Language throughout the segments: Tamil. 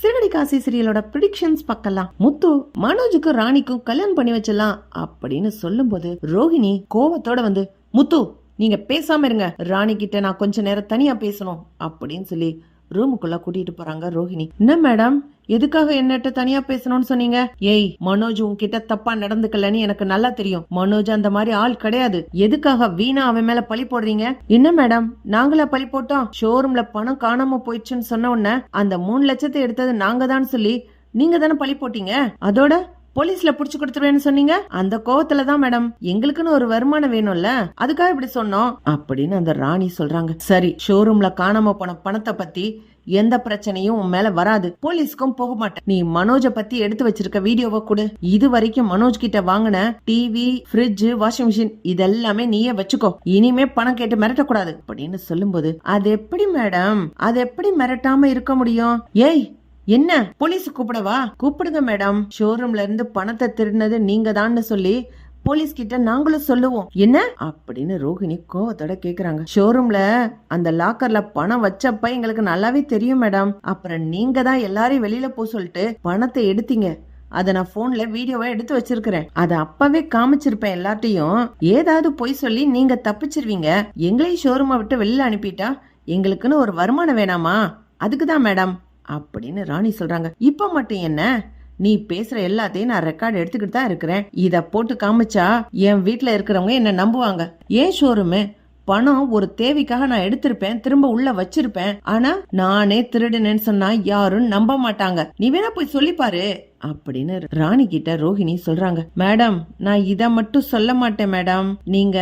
சிறடி காசி சீரியலோட ப்ரிடிக்ஷன்ஸ் பார்க்கலாம். முத்து மனோஜுக்கும் ராணிக்கும் கல்யாணம் பண்ணி வச்சிடலாம் அப்படின்னு சொல்லும்போது ரோஹிணி கோவத்தோட வந்து முத்து நீங்க பேசாம இருங்க. ராணி கிட்ட நான் கொஞ்ச நேரம் தனியா பேசணும். அப்படின்னு சொல்லி ரூமுக்குள்ள கூட்டிட்டு போறாங்க ரோஹிணி. என்ன மேடம் எதுக்காக என்னட்ட தனியா பேசணும்னு சொன்னீங்க? ஏய் மனோஜ் உன்கிட்ட தப்பா நடந்துக்கலன்னு எனக்கு நல்லா தெரியும். மனோஜ் அந்த மாதிரி ஆள் கிடையாது. எதுக்காக வீணா அவன் மேல பழி போடுறீங்க? என்ன மேடம் நாங்களா பழி போட்டோம். ஷோரூம்ல பணம் காணாம போயிடுச்சுன்னு சொன்ன உடனே அந்த மூணு லட்சத்தை எடுத்தது நாங்க தான் சொல்லி நீங்க தானே பழி போட்டீங்க? அதோட போலீஸ்ல புடிச்சு கொடுத்துருவேன்னு சொன்னீங்க? அந்த கோவத்துல தான் மேடம். எங்களுக்குன்னு ஒரு வருமானம் வேணும்ல. அதுக்காக இப்படி சொன்னோம். அப்படின்னு அந்த ராணி சொல்றாங்க. சரி ஷோரூம்ல காணாம போன பணத்தை பத்தி எந்த பிரச்சனையும் உன் மேல வராது. போலீஸ்க்கும் போக மாட்டேன். நீ மனோஜ பத்தி எடுத்து வச்சிருக்க வீடியோவை கொடு. இது வரைக்கும் மனோஜ் கிட்ட வாங்கின டிவி ஃப்ரிட்ஜ் வாஷிங் மிஷின் இதெல்லாமே நீயே வச்சுக்கோ. இனிமே பணம் கேட்டு மிரட்டக்கூடாது. அப்படின்னு சொல்லும்போது அது எப்படி மேடம்? அது எப்படி மிரட்டாம இருக்க முடியும்? ஏய் என்ன? போலீஸ் கூப்பிடவா? கூப்பிடுங்க மேடம். ஷோரூம்ல இருந்து பணத்தை திருடினது நீங்க தான் சொல்லி போலீஸ் கிட்ட நாங்களும் சொல்லுவோம். என்ன? அப்படின்னு ரோஹிணி கோவத்தோட கேக்குறாங்க. ஷோரூம்ல அந்த லாக்கர்ல பணம் வச்சப்ப எங்களுக்கு நல்லாவே தெரியும் மேடம். அப்புறம் நீங்க தான் எல்லாரையும் வெளியில போ சொல்லிட்டு பணத்தை எடுத்தீங்க. அதை நான் போன்ல வீடியோவா எடுத்து வச்சிருக்கிறேன். அதை அப்பவே காமிச்சிருப்பேன் எல்லார்ட்டையும். ஏதாவது பொய் சொல்லி நீங்க தப்பிச்சிருவீங்க. எங்களையும் ஷோரூமை விட்டு வெளியில அனுப்பிட்டா எங்களுக்குன்னு ஒரு வருமானம் வேணாமா? அதுக்கு தான் மேடம். அப்படின்னு ராணி சொல்றாங்க. இப்ப மட்டும் என்ன? நீ பேசுற எல்லாத்தையும் நான் ரெக்கார்டு எடுத்துக்கிட்டு தான் இருக்கிறேன். இதை போட்டு காமிச்சா என் வீட்டில் இருக்கிறவங்க என்ன நம்புவாங்க? ஏன் ஷோரூமு? பணம் ஒரு தேவைக்காக நான் எடுத்திருப்பேன். திரும்ப உள்ள வச்சிருப்பேன். ஆனா நானே திருடுனேன்னு சொன்னா யாரும் நம்ப மாட்டாங்க. நீ வேணா போய் சொல்லிப்பாரு அப்படின்னு ராணி கிட்ட ரோஹிணி சொல்றாங்க. மேடம் நான் இத மட்டும் சொல்ல மாட்டேன் மேடம். நீங்க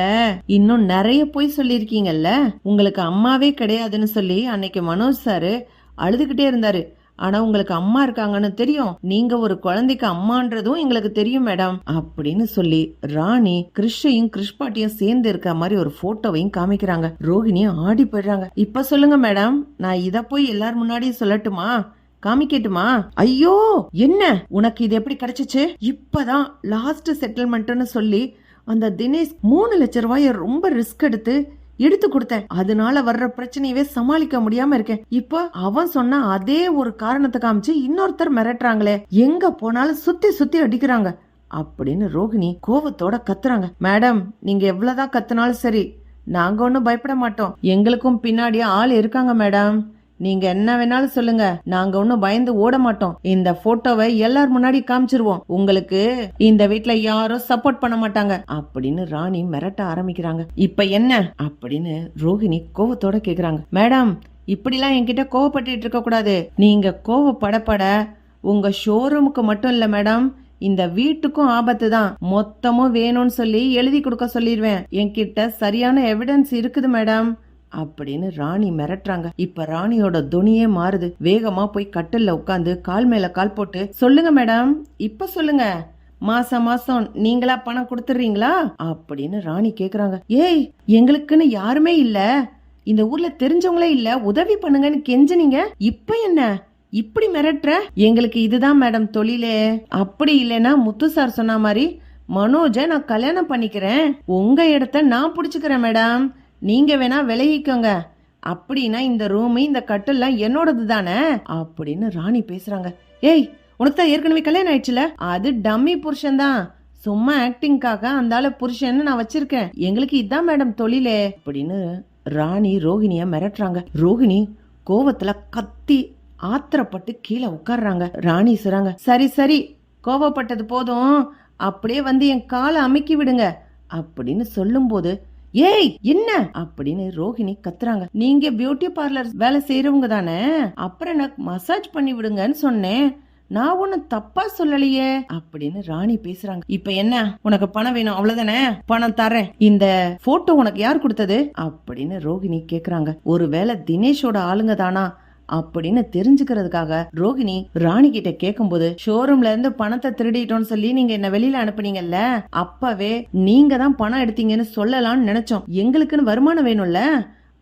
இன்னும் நிறைய போய் சொல்லிருக்கீங்கல்ல உங்களுக்கு அம்மாவே கிடையாதுன்னு சொல்லி அன்னைக்கு மனோஜ் சாரு அழுதுகிட்டே இருந்தாரு. ஆனா உங்களுக்கு அம்மா இருக்காங்கன்னு தெரியும். நீங்க ஒரு குழந்தைக்கு அம்மான்றதும் எங்களுக்கு தெரியும் மேடம் அப்படின்னு சொல்லி ராணி கிறிஷையும் கிறிஷ்பாட்டியும் சேர்ந்து இருக்க மாதிரி ஒரு போட்டோவையும் காமிக்கிறாங்க. ரோகிணியும் ஆடி போயிடுறாங்க. இப்ப சொல்லுங்க மேடம். நான் இத போய் எல்லார் முன்னாடியும் சொல்லட்டுமா? காமிக்கட்டுமா? ஐயோ! என்ன? உனக்கு இது எப்படி கிடைச்சிச்சு? இப்பதான். லாஸ்ட் செட்டில்மெண்ட்னு சொல்லி அந்த தினேஷ் மூணு லட்ச ரூபாய ரொம்ப ரிஸ்க் எடுத்து எடுத்து கொடுத்தேன். அதனால வர்ற பிரச்சனையவே சமாளிக்க முடியாம இருக்கேன். இப்ப அவன் சொன்ன அதே ஒரு காரணத்தை காமிச்சு இன்னொருத்தர் மிரட்டுறாங்களே. எங்க போனாலும் சுத்தி சுத்தி அடிக்கிறாங்க. அப்படின்னு ரோகிணி கோவத்தோட கத்துறாங்க. மேடம் நீங்க எவ்வளவுதான் கத்துனாலும் சரி நாங்க ஒன்னும் பயப்பட மாட்டோம். எங்களுக்கும் பின்னாடி ஆள் இருக்காங்க மேடம். நீங்க என்ன வேணாலும் சொல்லுங்க. நாங்க ஒன்னும் பயந்து ஓட மாட்டோம். இந்த போட்டோவை எல்லார் முன்னாடி காமிச்சிருவோம். உங்களுக்கு இந்த வீட்டுல யாரும் சப்போர்ட் பண்ண மாட்டாங்க. அப்படின்னு ராணி மிரட்ட ஆரம்பிக்கிறாங்க. இப்ப என்ன? அப்படின்னு ரோஹிணி கோவத்தோட கேக்குறாங்க. மேடம் இப்படிலாம் என்கிட்ட கோவப்பட்டு இருக்க கூடாது. நீங்க கோவப்படப்பட உங்க ஷோரூமுக்கு மட்டும் இல்ல மேடம். இந்த வீட்டுக்கும் ஆபத்து தான். மொத்தமும் வேணும்னு சொல்லி எழுதி கொடுக்க சொல்லிடுவேன் என்கிட்ட சரியான எவிடன்ஸ் இருக்குது மேடம். அப்படின்னு ராணி மிரட்டுறாங்க. இப்ப ராணியோட துணியே மாறுது. வேகமா போய் கட்டில்ல உட்காந்து கால் மேல கால் போட்டு சொல்லுங்க மேடம் இப்ப சொல்லுங்க. மாசம் மாசம் நீங்களா பணம் கொடுத்துறீங்களா அப்படின்னு ராணி கேக்குறாங்க. ஏய் எங்களுக்குன்னு யாருமே இல்ல. இந்த ஊர்ல தெரிஞ்சவங்களே இல்ல. உதவி பண்ணுங்கன்னு கெஞ்சுனீங்க. இப்ப என்ன? இப்படி மிரட்டுற? எங்களுக்கு இதுதான் மேடம் தொழிலே. அப்படி இல்லைன்னா முத்து சார் சொன்ன மாதிரி மனோஜை நான் கல்யாணம் பண்ணிக்கிறேன். உங்க இடத்த நான் புடிச்சுக்கிறேன் மேடம். நீங்கள் வேணா விலகிக்கோங்க. அப்படின்னா இந்த ரூமு இந்த கட்டெல்லாம் என்னோடது தானே அப்படின்னு ராணி பேசுறாங்க. ஏய் உனக்கு தான் ஏற்கனவே கல்யாணம் ஆயிடுச்சுல? அது டம்மி புருஷன் தான். சும்மா ஆக்டிங்காக அந்த புருஷன்னு நான் வச்சிருக்கேன். எங்களுக்கு இதான் மேடம் தொழிலே. அப்படின்னு ராணி ரோஹிணிய மிரட்டுறாங்க. ரோஹிணி கோவத்துல கத்தி ஆத்திரப்பட்டு கீழே உட்கார்றாங்க. ராணி சொல்றாங்க சரி சரி கோவப்பட்டது போதும். அப்படியே வந்து என் காலை அமுக்கி விடுங்க. அப்படின்னு சொல்லும்போது ஏய் என்ன? அப்படின்னு ரோஹிணி கத்துறாங்க. நீங்க பியூட்டி பார்லர் வேலை செய்யறவங்க தானே? அப்புறம் எனக்கு மசாஜ் பண்ணி விடுங்கன்னு சொன்னேன். நான் ஒண்ணு தப்பா சொல்லலையே அப்படின்னு ராணி பேசுறாங்க. இப்ப என்ன? உனக்கு பணம் வேணும் அவ்வளவுதானே? பணம் தரேன் இந்த போட்டோ உனக்கு யார் கொடுத்தது? அப்படின்னு ரோஹிணி கேக்குறாங்க. ஒருவேளை தினேஷோட ஆளுங்க தானா? அப்படின்னு தெரிஞ்சுக்கிறதுக்காக ரோகிணி ராணி கிட்ட கேக்கும்போது ஷோரூம்ல இருந்து பணத்தை திருடிட்டோம்னு சொல்லி நீங்க என்ன வெளியில அனுப்புனீங்கல்ல? அப்பவே நீங்க தான் பணம் எடுத்தீங்கன்னு சொல்லலாம்னு நினைச்சோம். எங்களுக்குன்னு வருமானம் வேணும்ல?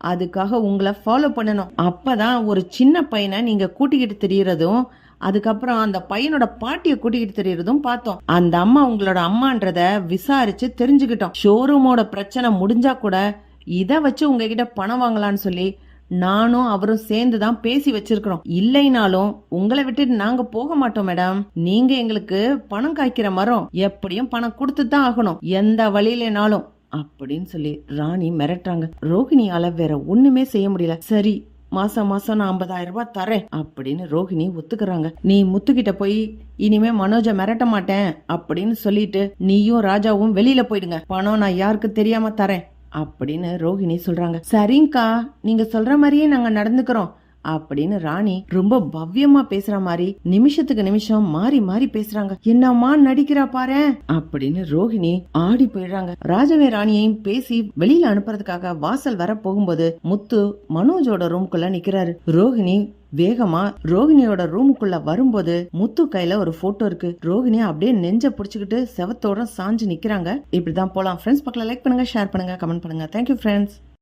அதுக்காக உங்களை ஃபாலோ பண்ணணும். அப்பதான் ஒரு சின்ன பையனை நீங்க கூட்டிக்கிட்டு தெரியறதும் அதுக்கப்புறம் அந்த பையனோட பாட்டியை கூட்டிக்கிட்டு தெரியறதும் பார்த்தோம். அந்த அம்மா உங்களோட அம்மான்றத விசாரிச்சு தெரிஞ்சுக்கிட்டோம். ஷோரூமோட பிரச்சனை முடிஞ்சா கூட இதை வச்சு உங்ககிட்ட பணம் வாங்கலாம்னு சொல்லி நானும் அவரும் சேர்ந்து தான் பேசி வச்சிருக்கிறோம். இல்லைனாலும் உங்களை விட்டுட்டு நாங்க போக மாட்டோம் மேடம். நீங்க எங்களுக்கு பணம் காய்க்கிற மரம் எப்படியும் பணம் கொடுத்து தான் ஆகணும். எந்த வழியிலனாலும். அப்படின்னு சொல்லி ராணி மிரட்டுறாங்க. ரோகிணியால வேற ஒண்ணுமே செய்ய முடியல. சரி மாசம் மாசம் நான் ஐம்பதாயிரம் ரூபாய் தரேன் அப்படின்னு ரோகிணி ஒத்துக்கிறாங்க. நீ முத்துக்கிட்ட போய் இனிமே மனோஜ மிரட்ட மாட்டேன் அப்படின்னு சொல்லிட்டு நீயும் ராஜாவும் வெளியில போயிடுங்க. பணம் நான் யாருக்கு தெரியாம தரேன். அப்படின்னு ரோஹிணி சொல்றாங்க. சரிங்கக்கா நீங்க சொல்ற மாதிரியே நாங்க நடந்துக்கிறோம் அப்படின்னு ராணி ரொம்ப பவ்யமா பேசுற மாதிரி நிமிஷத்துக்கு நிமிஷம் மாறி மாறி பேசுறாங்க. என்னம்மா நடிக்கிறா பாரு அப்படின்னு ரோஹிணி ஆடி போயிடுறாங்க. ராஜவே ராணியையும் பேசி வெளியில அனுப்புறதுக்காக வாசல் வர போகும்போது முத்து மனோஜோட ரூம்குள்ள நிக்கிறாரு. ரோஹிணி வேகமா ரோகிணியோட ரூமுக்குள்ள வரும்போது முத்து கையில ஒரு போட்டோ இருக்கு. ரோகிணி அப்படியே நெஞ்ச புடிச்சுக்கிட்டு செவத்தோட சாஞ்சு நிக்கிறாங்க. இப்படிதான் போலாம். ஃப்ரெண்ட்ஸ் பக்கத்துல லைக் பண்ணுங்க ஷேர் பண்ணுங்க கமெண்ட் பண்ணுங்க. Thank you friends